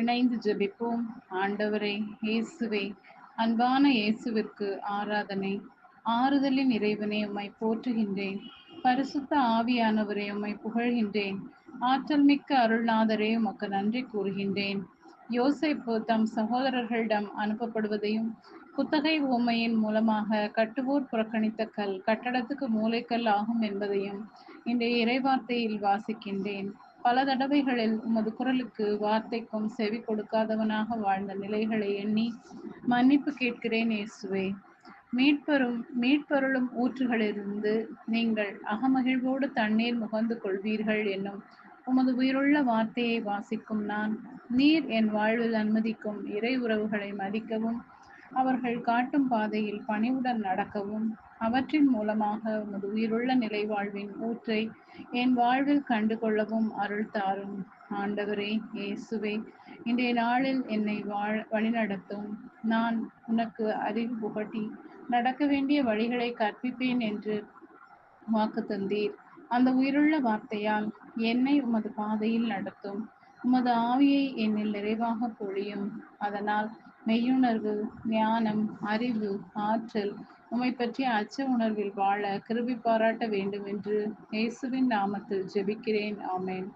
இணைந்து ஜெபிப்போம். ஆண்டவரே இயேசுவே அன்பான இயேசுவிற்கு ஆராதனை. ஆறுதலின் இறைவனே உம்மை போற்றுகின்றேன். பரிசுத்த ஆவியானவரே உம்மை புகழ்கின்றேன். ஆற்றல் மிக்க அருள்நாதரே உமக்கு நன்றி கூறுகின்றேன். யோசைப்பு தம் சகோதரர்களிடம் அனுப்பப்படுவதையும் குத்தகை ஓமையின் மூலமாக கட்டுவோர் புறக்கணித்த கல் கட்டடத்துக்கு மூளைக்கல் ஆகும் என்பதையும் இந்த இறைவார்த்தையில் வாசிக்கின்றேன். பல தடவைகளில் உமது குரலுக்கு வார்த்தைக்கும் செவி கொடுக்காதவனாக வாழ்ந்த நிலைகளை எண்ணி மன்னிப்பு கேட்கிறேன் இயேசுவே. மீட்பெரும் மீட்பொருளும் ஊற்றுகளிலிருந்து நீங்கள் அகமகிழ்வோடு தண்ணீர் முகந்து கொள்வீர்கள் என்னும் உமது உயிருள்ள வார்த்தையை வாசிக்கும் நான். நீர் என் வாழ்வில் அனுமதிக்கும் இறை உறவுகளை மதிக்கவும் அவர்கள் காட்டும் பாதையில் பணிவுடன் நடக்கவும் அவற்றின் மூலமாக உமது உயிருள்ள நிலை வாழ்வின் ஊற்றை என் வாழ்வில் கண்டு கொள்ளவும் அருள் தாரும். ஆண்டவரே இயேசுவே இன்றைய நாளில் என்னை வாழ் வழிநடத்தும். நான் உனக்கு அறிவு புகட்டி நடக்க வேண்டிய வழிகளை கற்பிப்பேன் என்று வாக்கு தந்தீர். அந்த உயிருள்ள வார்த்தையால் என்னை உமது பாதையில் நடத்தும். உமது ஆவியை என்னில் நிறைவாக பொழியும். அதனால் மெய்யுணர்வு ஞானம் அறிவு ஆற்றல் உம்மை பற்றிய அச்ச உணர்வில் வாழ கிருபி பாராட்ட வேண்டும் என்று இயேசுவின் நாமத்தில் ஜெபிக்கிறேன். ஆமேன்.